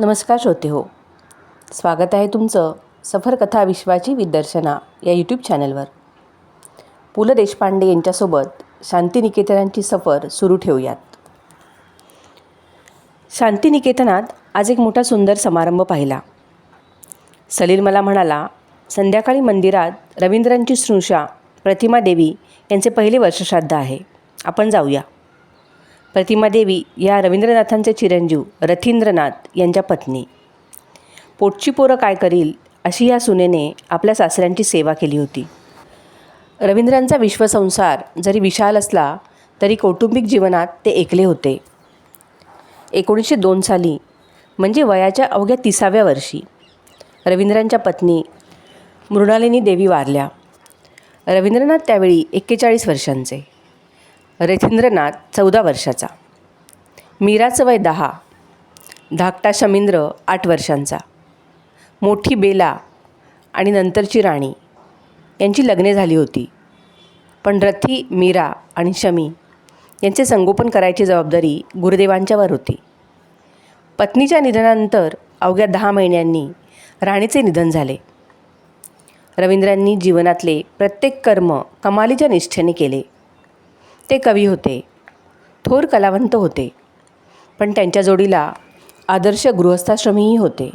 नमस्कार श्रोते हो. स्वागत आहे तुमचं सफर कथा विश्वाची विदर्शना या यूट्यूब चॅनलवर पु ल देशपांडे यांच्यासोबत शांतिनिकेतनांची सफर सुरू ठेवूयात. शांतिनिकेतनात आज एक मोठा सुंदर समारंभ पाहिला. सलील मला म्हणाला संध्याकाळी मंदिरात रवींद्रांची स्नुषा प्रतिमा देवी यांचे पहिले वर्षश्राद्ध आहे. आपण जाऊया. प्रतिमा देवी या रवींद्रनाथांचे चिरंजीव रथींद्रनाथ यांच्या पत्नी. पोटची पोरं काय करील अशी या सुनेने आपल्या सासऱ्यांची सेवा केली होती. रवींद्रांचा विश्वसंसार जरी विशाल असला तरी कौटुंबिक जीवनात ते एकले होते. एकोणीसशे दोन साली म्हणजे वयाच्या अवघ्या तिसाव्या वर्षी रवींद्रांच्या पत्नी मृणालिनी देवी वारल्या. रवींद्रनाथ त्यावेळी एक्केचाळीस वर्षांचे. रथींद्रनाथ चौदा वर्षाचा. मीराचं वय दहा. धाकटा शमींद्र आठ वर्षांचा. मोठी बेला आणि नंतरची राणी यांची लग्ने झाली होती. पण रथी मीरा आणि शमी यांचे संगोपन करायची जबाबदारी गुरुदेवांच्यावर होती. पत्नीच्या निधनानंतर अवघ्या दहा महिन्यांनी राणीचे निधन झाले. रवींद्रांनी जीवनातले प्रत्येक कर्म कमालीच्या निष्ठेने केले. ते कवी होते. थोर कलावंत होते. पण त्यांच्या जोडीला आदर्श गृहस्थाश्रमीही होते.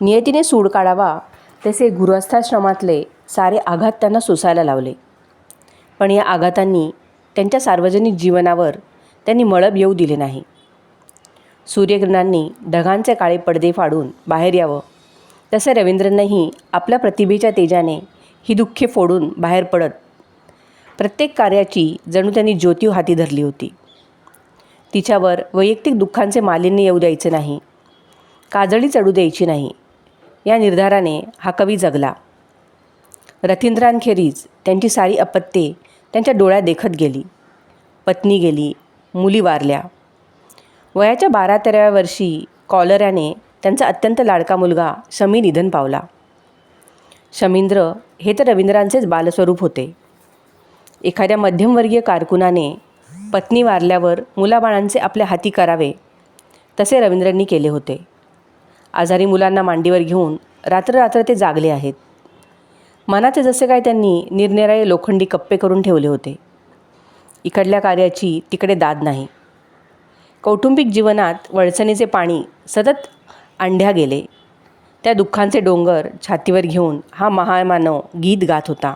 नियतीने सूड काढावा तसे गृहस्थाश्रमातले सारे आघात त्यांना सोसायला लावले. पण या आघातांनी त्यांच्या सार्वजनिक जीवनावर त्यांनी मळब येऊ दिले नाही. सूर्यकिरणांनी ढगांचे काळे पडदे फाडून बाहेर यावं. तसे रवींद्रनंही आपल्या प्रतिभेच्या तेजाने ही दुःखे फोडून बाहेर पडत प्रत्येक कार्याची जणू त्यांनी ज्योतिव हाती धरली होती. तिच्यावर वैयक्तिक दुःखांचे मालिन्य येऊ द्यायचे नाही. काजळी चढू द्यायची नाही. या निर्धाराने हा कवी जगला. रथींद्रांखेरीज त्यांची सारी अपत्ये त्यांच्या डोळ्या देखत गेली. पत्नी गेली मुली वारल्या. वयाच्या बारा तेराव्या वर्षी कॉलऱ्याने त्यांचा अत्यंत लाडका मुलगा शमी निधन पावला. शमींद्र हे तर रवींद्रांचेच बालस्वरूप होते. एखाद्या मध्यमवर्गीय कारकुनाने पत्नी वारल्यावर मुलाबाळांचे आपल्या हाती करावे तसे रवींद्रांनी केले होते. आजारी मुलांना मांडीवर घेऊन रात्र रात्र ते जागले आहेत. मनाचे जसे काय त्यांनी निरनिराळे लोखंडी कप्पे करून ठेवले होते. इकडल्या कार्याची तिकडे दाद नाही. कौटुंबिक जीवनात वळसणीचे पाणी सतत अंड्या गेले. त्या दुःखांचे डोंगर छातीवर घेऊन हा महामानव गीत गात होता.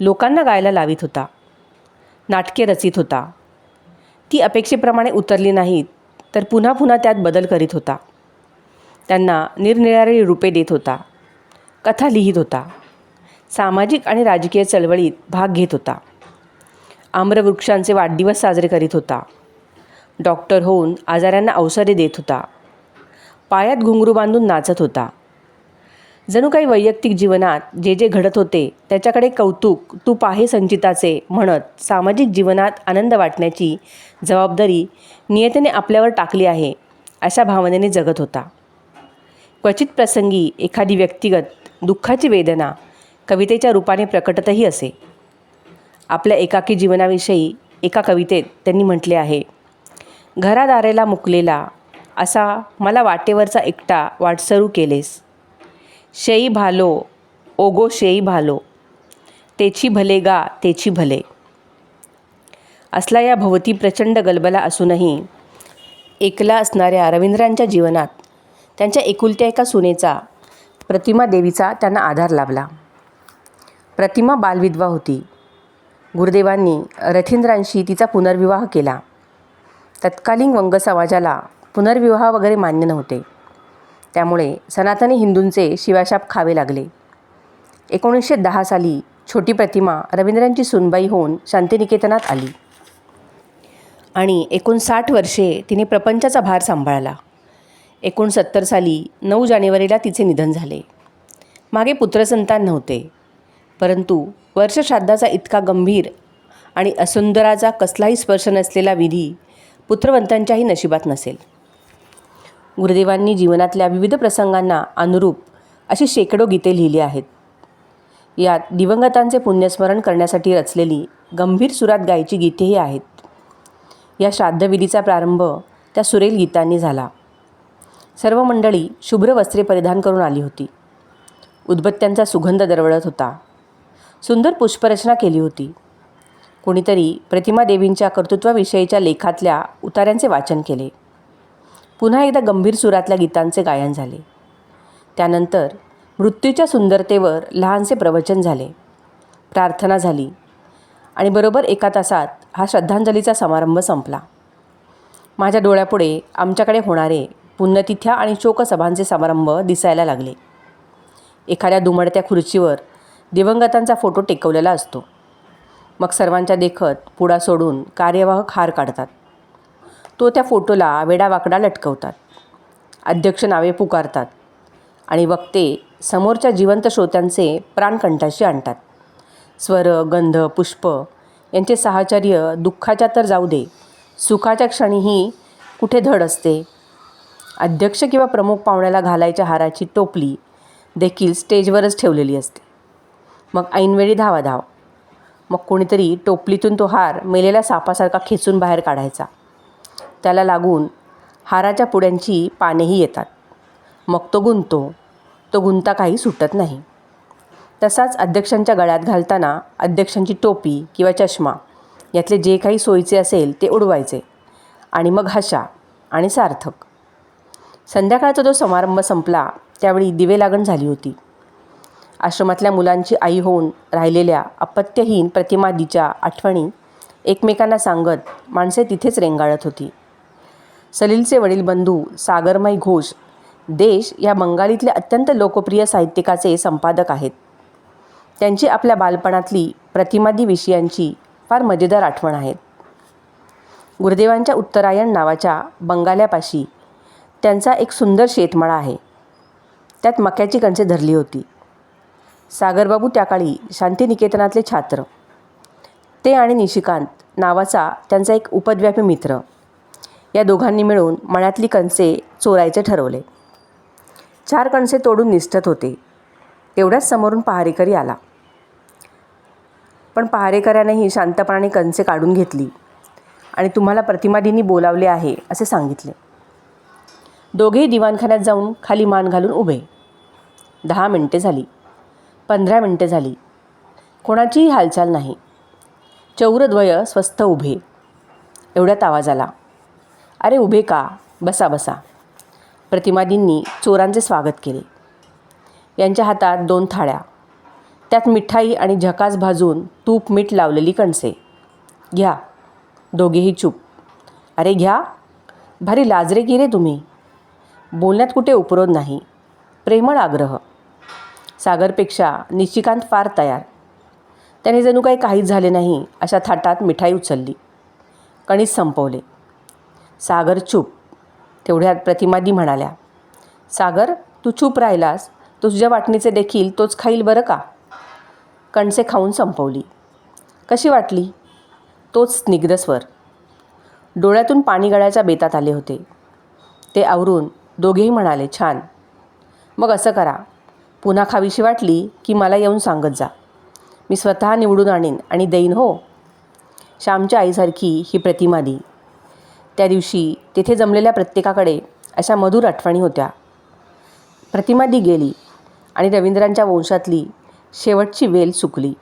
लोकांना गायला लावित होता. नाटके रचित होता. ती अपेक्षेप्रमाणे उतरली नाहीत तर पुन्हा पुन्हा त्यात बदल करीत होता. त्यांना निरनिराळी रूपे देत होता. कथा लिहित होता. सामाजिक आणि राजकीय चळवळीत भाग घेत होता. आम्रवृक्षांचे वाढदिवस साजरे करीत होता. डॉक्टर होऊन आजाऱ्यांना अवसरे देत होता. पायात घुंगरू बांधून नाचत होता. जणू काही वैयक्तिक जीवनात जे जे घडत होते त्याच्याकडे कौतुक तू पाहे संचिताचे म्हणत सामाजिक जीवनात आनंद वाटण्याची जबाबदारी नियतेने आपल्यावर टाकली आहे अशा भावनेने जगत होता. क्वचित प्रसंगी एखादी व्यक्तिगत दुःखाची वेदना कवितेच्या रूपाने प्रकटतही असे. आपल्या एकाकी जीवनाविषयी एका कवितेत त्यांनी म्हटले आहे घरादारेला मुकलेला असा मला वाटेवरचा एकटा वाटसरू केलेस. शेई भालो ओगो शेई भालो. तेची भले गा तेची भले. असला या भोवती प्रचंड गलबला असूनही एकला असणाऱ्या रवींद्रांच्या जीवनात त्यांच्या एकुलत्या एका सुनेचा प्रतिमा देवीचा त्यांना आधार लाभला. प्रतिमा बालविधवा होती. गुरुदेवांनी रथींद्रांशी तिचा पुनर्विवाह केला. तत्कालीन वंग समाजाला पुनर्विवाह वगैरे मान्य नव्हते. त्यामुळे सनातनी हिंदूंचे शिवाशाप खावे लागले. एकोणीसशे दहा साली छोटी प्रतिमा रवींद्रांची सुनबाई होऊन शांतिनिकेतनात आली. आणि एकोणसाठ वर्षे तिने प्रपंचाचा भार सांभाळला. एकोणसत्तर साली नऊ जानेवारीला तिचे निधन झाले. मागे पुत्रसंतान नव्हते. परंतु वर्षश्राद्धाचा इतका गंभीर आणि असुंदराचा कसलाही स्पर्श नसलेला विधी पुत्रवंतांच्याही नशिबात नसेल. गुरुदेवांनी जीवनातल्या विविध प्रसंगांना अनुरूप अशी शेकडो गीते लिहिली आहेत. यात दिवंगतांचे पुण्यस्मरण करण्यासाठी रचलेली गंभीर सुरात गायची गीतेही आहेत. या श्राद्धविधीचा प्रारंभ त्या सुरेल गीतांनी झाला. सर्व मंडळी शुभ्र वस्त्रे परिधान करून आली होती. उदबत्त्यांचा सुगंध दरवळत होता. सुंदर पुष्परचना केली होती. कोणीतरी प्रतिमा देवींच्या कर्तृत्वाविषयीच्या लेखातल्या उतार्यांचे वाचन केले. पुन्हा एकदा गंभीर सुरातल्या गीतांचे गायन झाले. त्यानंतर मृत्यूच्या सुंदरतेवर लहानसे प्रवचन झाले. प्रार्थना झाली. आणि बरोबर एका तासात हा श्रद्धांजलीचा समारंभ संपला. माझ्या डोळ्यापुढे आमच्याकडे होणारे पुण्यतिथ्या आणि शोकसभांचे समारंभ दिसायला लागले. एखाद्या दुमडत्या खुर्चीवर दिवंगतांचा फोटो टेकवलेला असतो. मग सर्वांच्या देखत पुडा सोडून कार्यवाहक हार काढतात. तो त्या फोटोला वेडावाकडा लटकवतात. अध्यक्ष नावे पुकारतात आणि वक्ते समोरच्या जिवंत श्रोत्यांचे प्राणकंठाशी आणतात. स्वर गंध पुष्प यांचे साहचर्य दुःखाच्या तर जाऊ दे सुखाच्या क्षणीही कुठे धड असते? अध्यक्ष किंवा प्रमुख पाहुण्याला घालायच्या हाराची टोपली देखील स्टेजवरच ठेवलेली असते. मग ऐनवेळी धावा धाव मग कोणीतरी टोपलीतून तो हार मेलेल्या सापासारखा खेचून बाहेर काढायचा. त्याला लागून हाराच्या पुड्यांची पानेही येतात. मग तो गुंतो तो गुंता काही सुटत नाही. तसाच अध्यक्षांच्या गळ्यात घालताना अध्यक्षांची टोपी किंवा चष्मा यातले जे काही सोयीचे असेल ते उडवायचे आणि मग हशा आणि सार्थक. संध्याकाळचा जो समारंभ संपला त्यावेळी दिवे लागण झाली होती. आश्रमातल्या मुलांची आई होऊन राहिलेल्या अपत्यहीन प्रतिमादीच्या आठवणी एकमेकांना सांगत माणसे तिथेच रेंगाळत होती. सलीलचे वडील बंधू सागरमय घोष देश या बंगालीतल्या अत्यंत लोकप्रिय साहित्यिकाचे संपादक आहेत. त्यांची आपल्या बालपणातली प्रतिमादी विषयांची फार मजेदार आठवण आहेत. गुरुदेवांच्या उत्तरायण नावाच्या बंगाल्यापाशी त्यांचा एक सुंदर शेतमाळा आहे. त्यात मक्याची कणसे धरली होती. सागरबाबू त्या काळी शांतिनिकेतनातले छात्र. ते आणि निशिकांत नावाचा त्यांचा एक उपद्व्यापी मित्र. या दोघांनी मिळून मळ्यातली कणसे चोरायचे ठरवले. चार कणसे तोडून निष्ठत होते. तेवढ्याच समोरून पहारेकरी आला. पण पहारेकऱ्यानेही शांतपणाने कणसे काढून घेतली आणि तुम्हाला प्रतिमादींनी बोलावले आहे असे सांगितले. दोघेही दिवाणखान्यात जाऊन खाली मान घालून उभे. दहा मिनटे झाली. पंधरा मिनटे झाली. कोणाचीही हालचाल नाही. चौरद्वय स्वस्थ उभे. एवढ्यात आवाज आला. अरे उभे का? बसा बसा. प्रतिमादींनी चोरांचे स्वागत केले. यांच्या हातात दोन थाळ्या. त्यात मिठाई आणि झकास भाजून तूप मीठ लावलेली कणसे. घ्या. दोघेही चूप. अरे घ्या. भारी लाजरे की रे तुम्ही? बोलण्यात कुठे उपरोध नाही. प्रेमळ आग्रह. सागरपेक्षा निशिकांत फार तयार. त्याने जणू काही काहीच झाले नाही अशा थाटात मिठाई उचलली. कणीस संपवले. सागर चूप. तेवढ्यात प्रतिमादी म्हणाल्या सागर तू चूप राहिलास. तुझ्या वाटणीचे देखील तोच खाईल बरं का? कणसे खाऊन संपवली. कशी वाटली? तोच स्निग्ध स्वर. डोळ्यातून पाणी गळ्याच्या बेतात आले होते. ते आवरून दोघेही म्हणाले छान. मग असं करा. पुन्हा खावीशी वाटली की मला येऊन सांगत जा. मी स्वतः निवडून आणीन आणि देईन हो? श्यामच्या आईसारखी ही प्रतिमा दी. त्या दिवशी तिथे जमलेल्या प्रत्येकाकडे अशा मधुर आठवणी होत्या. प्रतिमा दी गेली आणि रवींद्रांच्या वंशातली शेवटची वेल सुकली.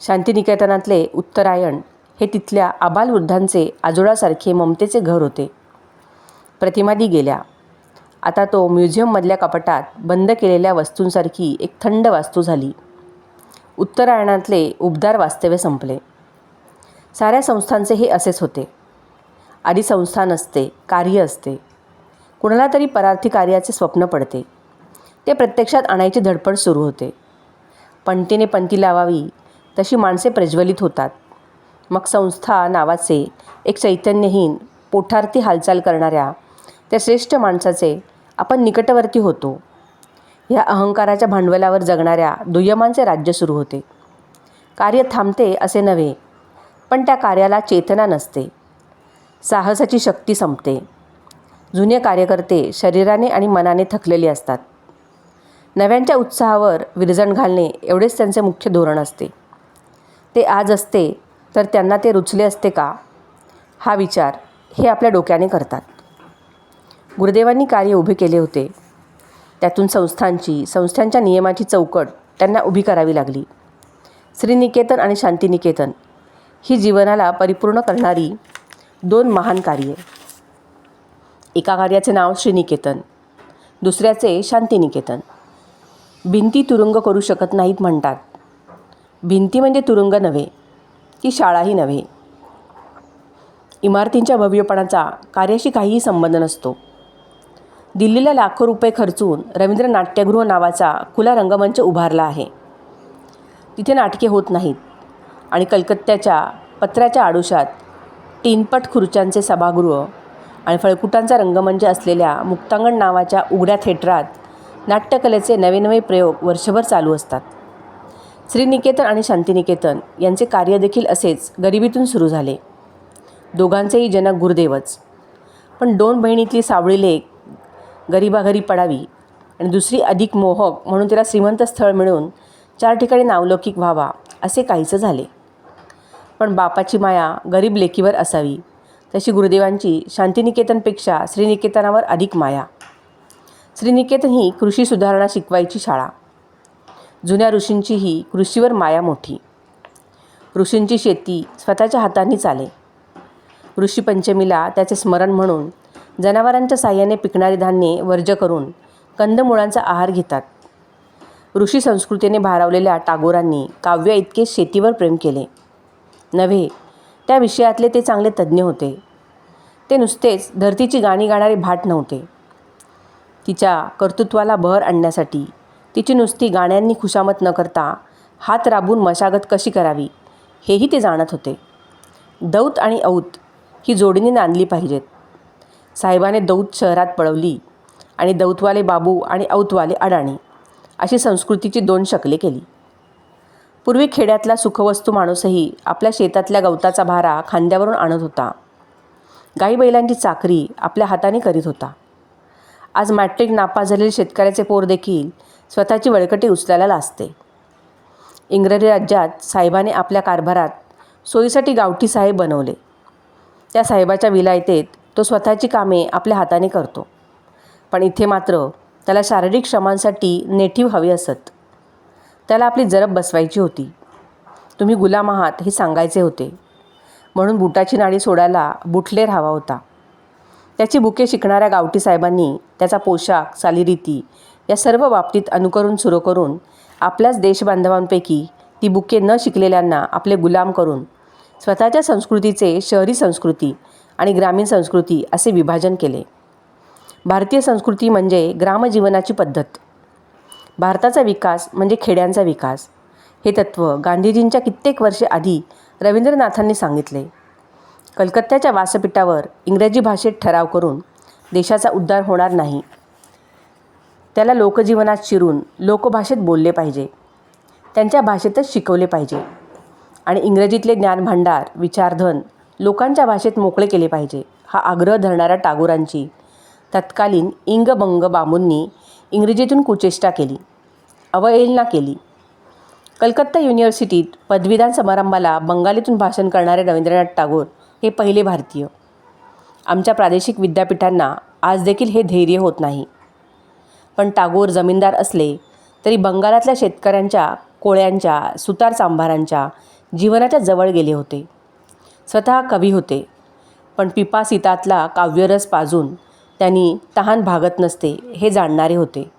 शांतिनिकेतनातले उत्तरायण हे तिथल्या आबालवृद्धांचे आजोळासारखे ममतेचे घर होते. प्रतिमादी गेल्या. आता तो म्युझियममधल्या कपाटात बंद केलेल्या वस्तूंसारखी एक थंड वास्तू झाली. उत्तरायणातले उबदार वास्तव्य संपले. साऱ्या संस्थांचे हे असेच होते. आधी संस्थान असते कार्य असते. कुणाला तरी परार्थी कार्याचे स्वप्न पडते. ते प्रत्यक्षात आणायची धडपड सुरू होते. पंक्तीने पंक्ती लावावी तशी माणसे प्रज्वलित होतात. मग संस्था नावाचे एक चैतन्यहीन पोठार्थी हालचाल करणाऱ्या त्या श्रेष्ठ माणसाचे आपण निकटवर्ती होतो. ह्या अहंकाराच्या भांडवलावर जगणाऱ्या दुय्यमांचे राज्य सुरू होते. कार्य थांबते असे नव्हे पण त्या कार्याला चेतना नसते. साहसाची शक्ती संपते. जुने कार्यकर्ते शरीराने आणि मनाने थकलेले असतात. नव्यांच्या उत्साहावर विरजण घालणे एवढेच त्यांचे मुख्य धोरण असते. ते आज असते तर त्यांना ते रुचले असते का? हा विचार हे आपल्या डोक्याने करतात. गुरुदेवांनी कार्य उभे केले होते. त्यातून संस्थांची संस्थांच्या नियमाची चौकट त्यांना उभी करावी लागली. श्रीनिकेतन आणि शांतिनिकेतन ही जीवनाला परिपूर्ण करणारी दोन महान कार्ये. एका कार्याचे नाव श्रीनिकेतन दुसऱ्याचे शांतिनिकेतन. भिंती तुरुंग करू शकत नाहीत म्हणतात. भिंती म्हणजे तुरुंग नव्हे ती शाळाही नव्हे. इमारतींच्या भव्यपणाचा कार्याशी काहीही संबंध नसतो. दिल्लीला लाखो रुपये खर्चून रवींद्र नाट्यगृह नावाचा खुला रंगमंच उभारला आहे. तिथे नाटके होत नाहीत आणि कलकत्त्याच्या पत्र्याच्या आडुशात तीनपट खुर्च्यांचे सभागृह आणि फळकुटांचा रंगमंच म्हणजे असलेल्या मुक्तांगण नावाच्या उघड्या थेटरात नाट्यकलेचे नवे नवे प्रयोग वर्षभर चालू असतात. श्रीनिकेतन आणि शांतिनिकेतन यांचे कार्य देखील असेच गरिबीतून सुरू झाले. दोघांचेही जनक गुरुदेवच. पण दोन बहिणीतली सावळी लेख गरिबाघरी पडावी आणि दुसरी अधिक मोहक म्हणून तिला श्रीमंत स्थळ मिळून चार ठिकाणी नावलौकिक व्हावा असे काहीसं झाले. पण बापाची माया गरीब लेकीवर असावी. तशी गुरुदेवांची शांतिनिकेतनपेक्षा श्रीनिकेतनावर अधिक माया. श्रीनिकेतन ही कृषी सुधारणा शिकवायची शाळा. जुन्या ऋषींचीही कृषीवर माया मोठी. ऋषींची शेती स्वतःच्या हातांनी चाले. ऋषीपंचमीला त्याचे स्मरण म्हणून जनावरांच्या साह्याने पिकणारे धान्ये वर्ज करून कंदमुळांचा आहार घेतात. ऋषी संस्कृतीने भारावलेल्या टागोरांनी काव्य इतके शेतीवर प्रेम केले. नव्हे. त्या विषयातले ते चांगले तज्ज्ञ होते. ते नुसतेच धरतीची गाणी गाणारे भाट नव्हते. तिच्या कर्तृत्वाला बहर आणण्यासाठी तिची नुसती गाण्यांनी खुशामत न करता हात राबून मशागत कशी करावी हेही ते जाणत होते. दौत आणि औत ही जोडीने नांदली पाहिजेत. साहेबाने दौत शहरात पळवली आणि दौतवाले बाबू आणि औतवाले अडाणी अशी संस्कृतीची दोन शकले केली. पूर्वी खेड्यातला सुखवस्तू माणूसही आपल्या शेतातल्या गवताचा भारा खांद्यावरून आणत होता. गाई बैलांची चाकरी आपल्या हाताने करीत होता. आज मॅट्रिक नापास झालेले शेतकऱ्याचे पोर देखील स्वतःची वळकटी उचलायला लाजते. इंग्रजी राज्यात साहेबाने आपल्या कारभारात सोयीसाठी गावठी साहेब बनवले. त्या साहेबाच्या विलायतेत तो स्वतःची कामे आपल्या हाताने करतो. पण इथे मात्र त्याला शारीरिक श्रमांसाठी नेटिव्ह हवी असत. त्याला आपली जरब बसवायची होती. तुम्ही गुलाम आहात हे सांगायचे होते. म्हणून बुटाची नाडी सोडायला बुटलेर हवा होता. त्याची बुके शिकणाऱ्या गावठी साहेबांनी त्याचा पोशाख चालीरीती या सर्व बाबतीत अनुकरण सुरू करून आपल्याच देशबांधवांपैकी ती बुके न शिकलेल्यांना आपले गुलाम करून स्वतःच्या संस्कृतीचे शहरी संस्कृती आणि ग्रामीण संस्कृती असे विभाजन केले. भारतीय संस्कृती म्हणजे ग्रामजीवनाची पद्धत. भारताचा विकास म्हणजे खेड्यांचा विकास. हे तत्त्व गांधीजींच्या कित्येक वर्षे आधी रवींद्रनाथांनी सांगितले. कलकत्त्याच्या व्यासपीठावर इंग्रजी भाषेत ठराव करून देशाचा उद्धार होणार नाही. त्याला लोकजीवनात शिरून लोकभाषेत बोलले पाहिजे. त्यांच्या भाषेतच शिकवले पाहिजे. आणि इंग्रजीतले ज्ञानभांडार विचारधन लोकांच्या भाषेत मोकळे केले पाहिजे. हा आग्रह धरणाऱ्या टागोरांची तत्कालीन इंगबंग बांबूंनी इंग्रजीतून कुचेष्टा केली. अवहेलना केली. कलकत्ता युनिव्हर्सिटीत पदवीदान समारंभाला बंगालीतून भाषण करणारे रवींद्रनाथ टागोर हे पहिले भारतीय. आमच्या प्रादेशिक विद्यापीठांना आज देखील हे धैर्य होत नाही. पण टागोर जमीनदार असले तरी बंगालातल्या शेतकऱ्यांच्या कोळ्यांच्या सुतार चांभारांच्या जीवनाच्या जवळ गेले होते. स्वतः कवी होते पण पिपासितातला काव्यरस पाजून त्यांनी तहान भागत नसते हे जाणणारे होते.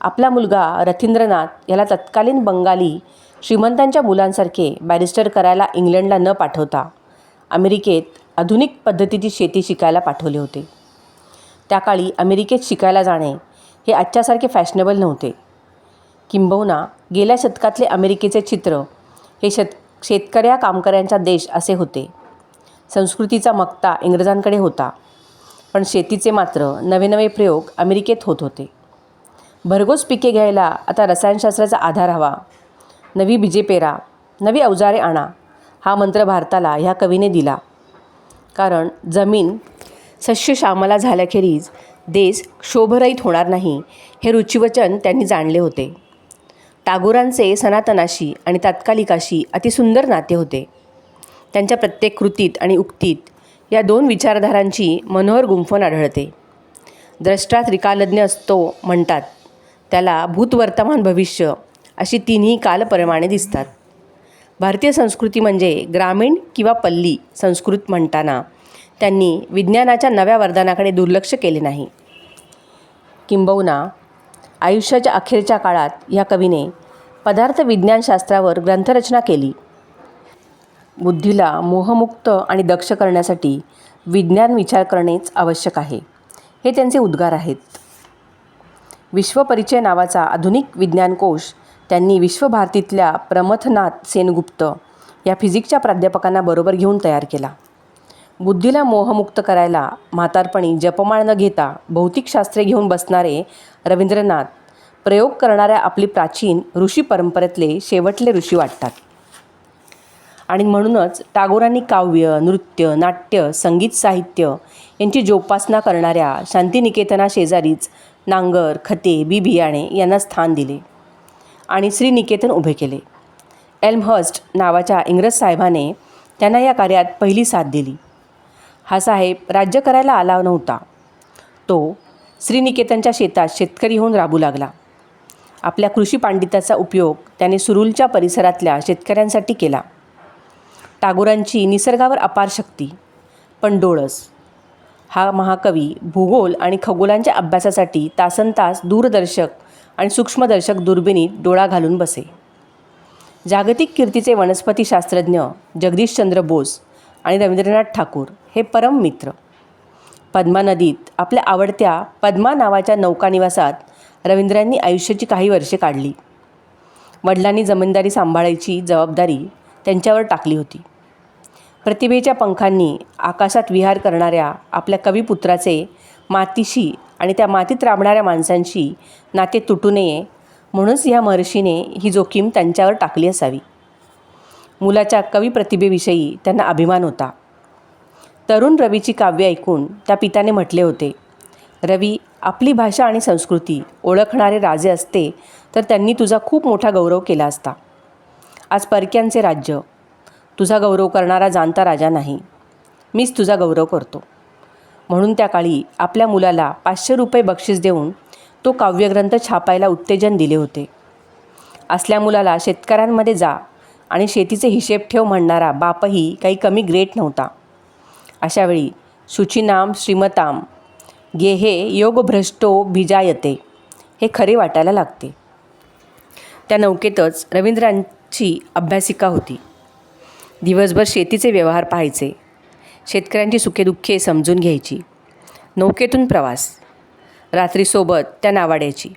आपला मुलगा रथींद्रनाथ याला तत्कालीन बंगाली श्रीमंतांच्या मुलांसारखे बॅरिस्टर करायला इंग्लंडला न पाठवता अमेरिकेत आधुनिक पद्धतीची शेती शिकायला पाठवले होते. त्या काळी अमेरिकेत शिकायला जाणे हे आजच्यासारखे फॅशनेबल नव्हते. किंबहुना गेल्या शतकातले अमेरिकेचे चित्र हे शेत शेतकऱ्या कामकऱ्यांचा देश असे होते. संस्कृतीचा मक्ता इंग्रजांकडे होता. पण शेतीचे मात्र नवे नवे प्रयोग अमेरिकेत होत होते. भरघोस पिके घ्यायला आता रसायनशास्त्राचा आधार हवा. नवी बीजे पेरा नवी अवजारे आणा हा मंत्र भारताला ह्या कवीने दिला. कारण जमीन सस्य श्यामला झाल्याखेरीज देश शोभरहित होणार नाही हे रुचिवचन त्यांनी जाणले होते. टागोरांचे सनातनाशी आणि तात्कालिकाशी अतिसुंदर नाते होते. त्यांच्या प्रत्येक कृतीत आणि उक्तीत या दोन विचारधारांची मनोहर गुंफण आढळते. द्रष्टा त्रिकालज्ञ असतो म्हणतात त्याला भूतवर्तमान भविष्य अशी तिन्ही कालप्रमाणे दिसतात. भारतीय संस्कृती म्हणजे ग्रामीण किंवा पल्ली संस्कृत म्हणताना त्यांनी विज्ञानाच्या नव्या वरदानाकडे दुर्लक्ष केले नाही. किंबहुना आयुष्याच्या अखेरच्या काळात ह्या कवीने पदार्थ विज्ञानशास्त्रावर ग्रंथरचना केली. बुद्धीला मोहमुक्त आणि दक्ष करण्यासाठी विज्ञान विचार करणेच आवश्यक आहे. हे त्यांचे उद्गार आहेत. विश्वपरिचय नावाचा आधुनिक विज्ञानकोश त्यांनी विश्वभारतीतल्या प्रमथनाथ सेनगुप्त या फिजिक्सच्या प्राध्यापकांना बरोबर घेऊन तयार केला. बुद्धीला मोहमुक्त करायला म्हातारपणी जपमाळ न घेता भौतिकशास्त्रे घेऊन बसणारे रवींद्रनाथ प्रयोग करणाऱ्या आपली प्राचीन ऋषी परंपरेतले शेवटले ऋषी वाटतात. आणि म्हणूनच टागोरांनी काव्य नृत्य नाट्य संगीत साहित्य यांची जोपासना करणाऱ्या शांतिनिकेतना शेजारीच नांगर खते बी बियाणे यांना स्थान दिले आणि श्रीनिकेतन उभे केले. एल्महर्स्ट नावाच्या इंग्रज साहेबाने त्यांना या कार्यात पहिली साथ दिली. हा साहेब राज्य करायला आला नव्हता. तो श्रीनिकेतनच्या शेतात शेतकरी होऊन राबू लागला. आपल्या कृषी पांडित्याचा उपयोग त्याने सुरुलच्या परिसरातल्या शेतकऱ्यांसाठी केला. टागोरांची निसर्गावर अपार शक्ती पण डोळस हा महाकवी भूगोल आणि खगोलांच्या अभ्यासासाठी तासनतास दूरदर्शक आणि सूक्ष्मदर्शक दुर्बिणीत डोळा घालून बसे. जागतिक कीर्तीचे वनस्पतीशास्त्रज्ञ जगदीशचंद्र बोस आणि रवींद्रनाथ ठाकूर हे परम मित्र. पद्मा नदीत आपल्या आवडत्या पद्मा नावाच्या नौकानिवासात रवींद्रांनी आयुष्याची काही वर्षे काढली. वडिलांनी जमीनदारी सांभाळायची जबाबदारी त्यांच्यावर टाकली होती. प्रतिभेच्या पंखांनी आकाशात विहार करणाऱ्या आपल्या कविपुत्राचे मातीशी आणि त्या मातीत राबणाऱ्या माणसांशी नाते तुटू नये म्हणूनच ह्या महर्षीने ही जोखीम त्यांच्यावर टाकली असावी. मुलाच्या कवी प्रतिभेविषयी त्यांना अभिमान होता. तरुण रवीची काव्य ऐकून त्या पित्याने म्हटले होते रवी आपली भाषा आणि संस्कृती ओळखणारे राजे असते तर त्यांनी तुझा खूप मोठा गौरव केला असता. आज परक्यांचे राज्य तुझा गौरव करणारा जाणता राजा नाही. मीच तुझा गौरव करतो. म्हणून त्या काळी आपल्या मुलाला पाचशे रुपये बक्षीस देऊन तो काव्यग्रंथ छापायला उत्तेजन दिले होते. असल्या मुलाला शेतकऱ्यांमध्ये जा आणि शेतीचे हिशेब ठेव म्हणणारा बापही काही कमी ग्रेट नव्हता. अशावेळी शुचिनाम श्रीमताम गेहे योगभ्रष्टो भिजायते हे खरे वाटायला लागते. त्या नौकेतच रवींद्रांची अभ्यासिका होती. दिवसभर शेतीचे व्यवहार पाहायचे. शेतकऱ्यांची सुखेदुःखे समजून घ्यायची. नौकेतून प्रवास. रात्रीसोबत त्या नावाड्याची.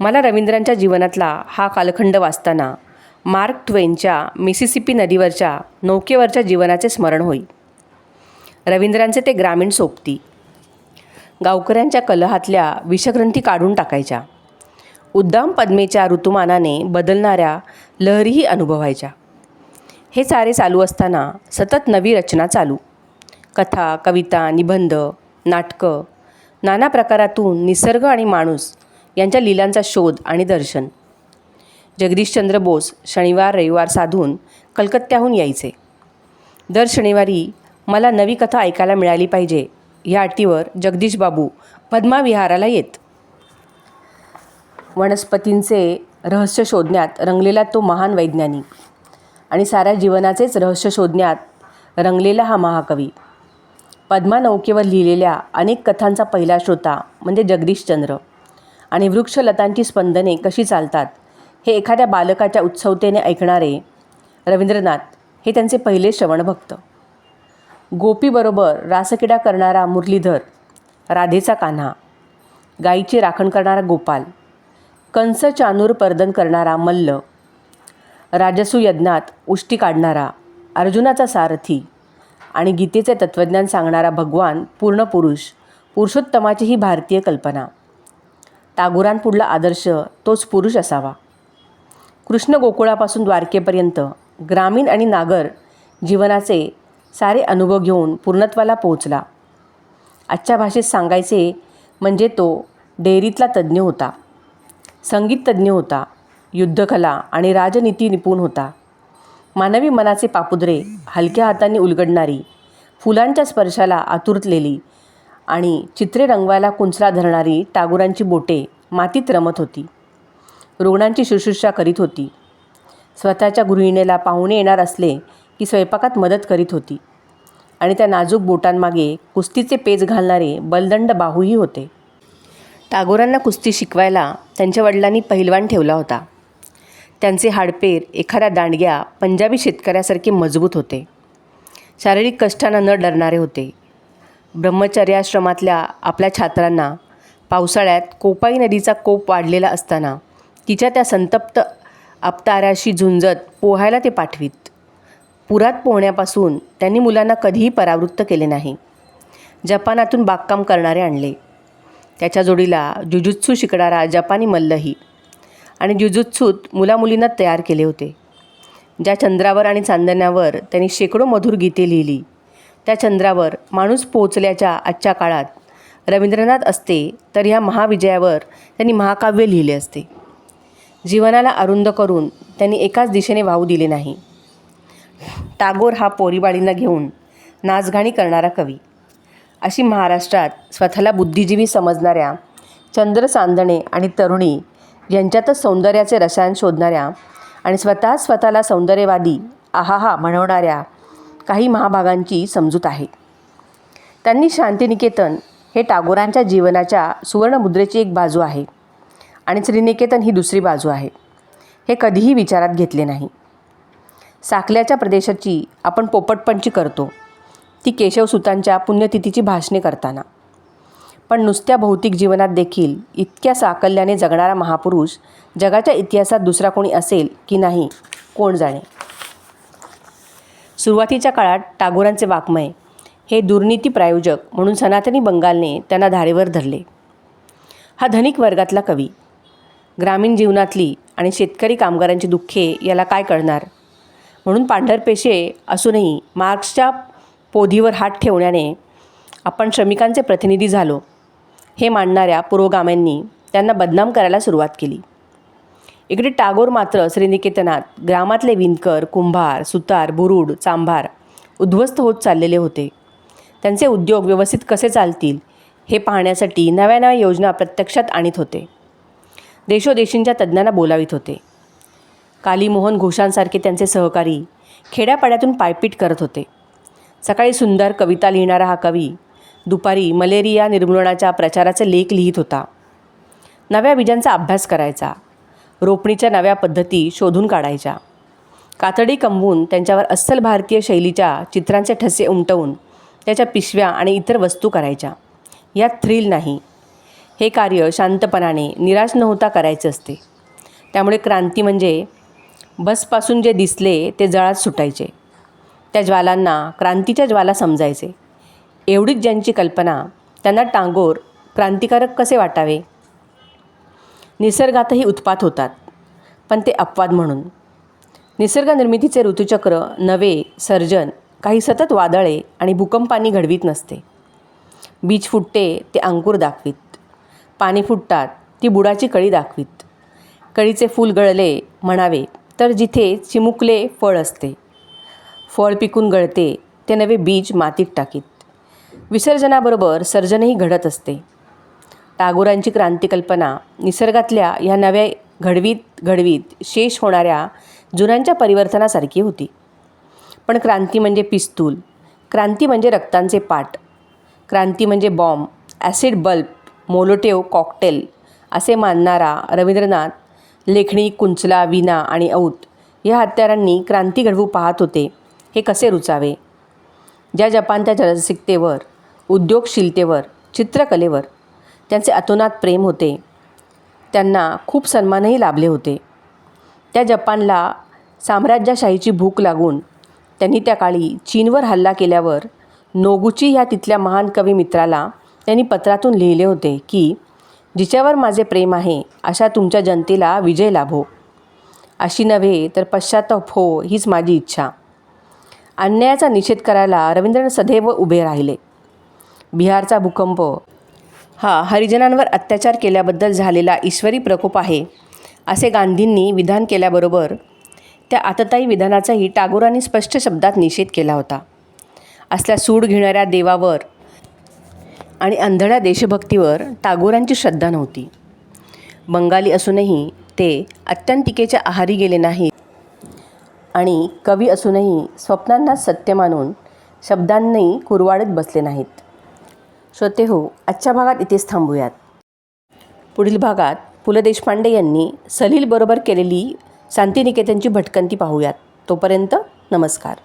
मला रवींद्रांच्या जीवनातला हा कालखंड वाचताना मार्क ट्वेनच्या मिसिसिपी नदीवरच्या नौकेवरच्या जीवनाचे स्मरण होईल रवींद्रांचे ते ग्रामीण सोबती. गावकऱ्यांच्या कलहातल्या विषग्रंथी काढून टाकायच्या. उद्दाम पद्मेच्या ऋतुमानाने बदलणाऱ्या लहरीही अनुभवायच्या. हे सारे चालू असताना सतत नवी रचना चालू. कथा कविता निबंध नाटकं नाना प्रकारातून निसर्ग आणि माणूस यांच्या लिलांचा शोध आणि दर्शन. जगदीशचंद्र बोस शनिवार रविवार साधून कलकत्त्याहून यायचे. दर शनिवारी मला नवी कथा ऐकायला मिळाली पाहिजे ह्या अटीवर जगदीश बाबू पद्माविहाराला येत. वनस्पतींचे रहस्य शोधण्यात रंगलेला तो महान वैज्ञानिक. आणि साऱ्या जीवनाचेच रहस्य शोधण्यात रंगलेला हा महाकवी. पद्मा नौकेवर लिहिलेल्या अनेक कथांचा पहिला श्रोता म्हणजे जगदीशचंद्र आणि वृक्षलतांची स्पंदने कशी चालतात हे एखाद्या बालकाच्या उत्सवतेने ऐकणारे रवींद्रनाथ हे त्यांचे पहिले श्रवणभक्त गोपीबरोबर रासकिडा करणारा मुरलीधर राधेचा कान्हा गायीची राखण करणारा गोपाल कंस चानूर पर्दन करणारा मल्ल राजसू यज्ञात उष्टी काढणारा अर्जुनाचा सारथी आणि गीतेचे तत्त्वज्ञान सांगणारा भगवान पूर्ण पुरुष पुरुषोत्तमाची ही भारतीय कल्पना. टागोरांपुढला आदर्श तोच पुरुष असावा. कृष्ण गोकुळापासून द्वारकेपर्यंत ग्रामीण आणि नागर जीवनाचे सारे अनुभव घेऊन पूर्णत्वाला पोहोचला. आजच्या भाषेत सांगायचे म्हणजे तो डेअरीतला तज्ज्ञ होता. संगीत तज्ज्ञ होता. युद्धकला आणि राजनीती निपुण होता. मानवी मनाचे पापुद्रे हलक्या हातांनी उलगडणारी फुलांच्या स्पर्शाला आतुरतलेली आणि चित्रे रंगवायला कुंचला धरणारी टागोरांची बोटे मातीत रमत होती. रुग्णांची शुश्रूषा करीत होती. स्वतःच्या गृहिणीला पाहुणे येणार असले की स्वयंपाकात मदत करीत होती आणि त्या नाजूक बोटांमागे कुस्तीचे पेच घालणारे बलदंड बाहूही होते. टागोरांना कुस्ती शिकवायला त्यांच्या वडिलांनी पहिलवान ठेवला होता. त्यांचे हाडपेर एखाद्या दांडग्या पंजाबी शेतकऱ्यासारखे मजबूत होते. शारीरिक कष्टांना न डरणारे होते. ब्रह्मचर्याश्रमातल्या आपल्या छात्रांना पावसाळ्यात कोपाई नदीचा कोप वाढलेला असताना तिच्या त्या संतप्त आपताऱ्याशी झुंजत पोहायला ते पाठवीत. पुरात पोहण्यापासून त्यांनी मुलांना कधीही परावृत्त केले नाही. जपानातून बागकाम करणारे आणले. त्याच्या जोडीला जुजुत्सू शिकणारा जपानी मल्लही आणि जुजुत्सूत मुलामुलींना तयार केले होते. ज्या चंद्रावर आणि चांदण्यावर त्यांनी शेकडो मधुर गीते लिहिली त्या चंद्रावर माणूस पोचल्याच्या आजच्या काळात रवींद्रनाथ असते तर ह्या महाविजयावर त्यांनी महाकाव्य लिहिले असते. जीवनाला अरुंद करून त्यांनी एकाच दिशेने वाहू दिले नाही. टागोर हा पोरीबाळींना घेऊन नाचगाणी करणारा कवी. अशी महाराष्ट्रात स्वतःला बुद्धिजीवी समजणाऱ्या चंद्र चांदणे आणि तरुणी यांच्यातच सौंदर्याचे रसायन शोधणाऱ्या आणि स्वतः स्वतःला सौंदर्यवादी आहाहा म्हणवणाऱ्या काही महाभागांची समजूत आहे. त्यांनी शांतिनिकेतन हे टागोरांच्या जीवनाच्या सुवर्णमुद्रेची एक बाजू आहे आणि श्रीनिकेतन ही दुसरी बाजू आहे. हे कधीही विचारात घेतले नाही. साकल्याच्या प्रदेशाची आपण पोपटपणची करतो. ती केशवसुतांच्या पुण्यतिथीची भाषणे करताना. पण नुसत्या भौतिक जीवनात देखील इतक्या साकल्याने जगणारा महापुरुष जगाच्या इतिहासात दुसरा कोणी असेल की नाही कोण जाणे? सुरुवातीच्या काळात टागोरांचे वाङ्मय हे दुर्नीती प्रायोजक म्हणून सनातनी बंगालने त्यांना धारेवर धरले. हा धनिक वर्गातला कवी. ग्रामीण जीवनातली आणि शेतकरी कामगारांची दुःखे याला काय कळणार? म्हणून पांढरपेशे असूनही मार्क्सच्या पोधीवर हात ठेवण्याने आपण श्रमिकांचे प्रतिनिधी झालो. हे मांडणाऱ्या पुरोगाम्यांनी त्यांना बदनाम करायला सुरुवात केली. इकडे टागोर मात्र श्रीनिकेतनात ग्रामातले विणकर कुंभार सुतार बुरुड चांभार उद्ध्वस्त होत चाललेले होते. त्यांचे उद्योग व्यवस्थित कसे चालतील हे पाहण्यासाठी नव्या नव्या योजना प्रत्यक्षात आणीत होते. देशोदेशींच्या तज्ज्ञांना बोलावित होते. कालीमोहन घोषांसारखे त्यांचे सहकारी खेड्यापाड्यातून पायपीट करत होते. सकाळी सुंदर कविता लिहिणारा हा कवी दुपारी मलेरिया निर्मूलनाच्या प्रचाराचे लेख लिहित होता. नव्या बीजांचा अभ्यास करायचा. रोपणीच्या नव्या पद्धती शोधून काढायच्या. कातडी कंबून त्यांच्यावर अस्सल भारतीय शैलीच्या चित्रांचे ठसे उमटवून त्याच्या पिशव्या आणि इतर वस्तू करायच्या. यात थ्रिल नाही. हे कार्य शांतपणाने निराश न होता करायचे असते. त्यामुळे क्रांती म्हणजे बसपासून जे दिसले ते जळात सुटायचे. त्या ज्वालांना क्रांतीच्या ज्वाला समजायचे. एवढीच ज्यांची कल्पना त्यांना टांगोर क्रांतिकारक कसे वाटावे? निसर्गातही उत्पात होतात पण ते अपवाद म्हणून. निसर्गनिर्मितीचे ऋतुचक्र नवे सर्जन काही सतत वादळे आणि भूकंपानी घडवीत नसते. बीज फुटते ते अंकुर दाखवीत. पाणी फुटतात ती बुडाची कळी दाखवीत. कळीचे फूल गळले म्हणावे तर जिथे चिमुकले फळ असते. फळ पिकून गळते ते नवे बीज मातीत टाकीत. विसर्जनाबरोबर सर्जनही घडत असते. टागोरांची क्रांतिकल्पना निसर्गातल्या ह्या नव्या घडवीत घडवीत शेष होणाऱ्या जुन्यांच्या परिवर्तनासारखी होती. पण क्रांती म्हणजे पिस्तूल क्रांती म्हणजे रक्तांचे पाट क्रांती म्हणजे bomb acid bulb molotov cocktail असे मानणारा रवींद्रनाथ लेखणी कुंचला विना आणि औत या हत्यारांनी क्रांती घडवू पाहत होते हे कसे रुचावे? ज्या जपानच्या रसिकतेवर उद्योगशीलतेवर चित्रकलेवर त्यांचे अतोनात प्रेम होते. त्यांना खूप सन्मानही लाभले होते. त्या जपानला साम्राज्यशाहीची भूक लागून त्यांनी त्या काळी चीनवर हल्ला केल्यावर नोगुची ह्या तिथल्या महान कवी मित्राला त्यांनी पत्रातून लिहिले होते की जिच्यावर माझे प्रेम आहे अशा तुमच्या जनतेला विजय लाभो. अशी नव्हे तर पश्चाताप हो हीच माझी इच्छा. अन्यायाचा निषेध करायला रवींद्रनाथ सदैव उभे राहिले. बिहारचा भूकंप. हा हरिजनांवर अत्याचार केल्याबद्दल झालेला ईश्वरी प्रकोप आहे असे गांधींनी विधान केल्याबरोबर त्या आतताई विधानाचाही टागोरांनी स्पष्ट शब्दात निषेध केला होता. असल्या सूड घेणाऱ्या देवावर आणि अंधळ्या देशभक्तीवर टागोरांची श्रद्धा नव्हती. बंगाली असूनही ते अत्यंतिकेच्या आहारी गेले नाहीत आणि कवी असूनही स्वप्नांना सत्य मानून शब्दांनी कुरवाडत बसले नाहीत. श्रोते हो आजच्या भागात इथेच थांबूयात. पुढील भागात पु ल देशपांडे यांनी सलीलबरोबर केलेली शांतिनिकेतनची भटकंती पाहूयात. तोपर्यंत नमस्कार.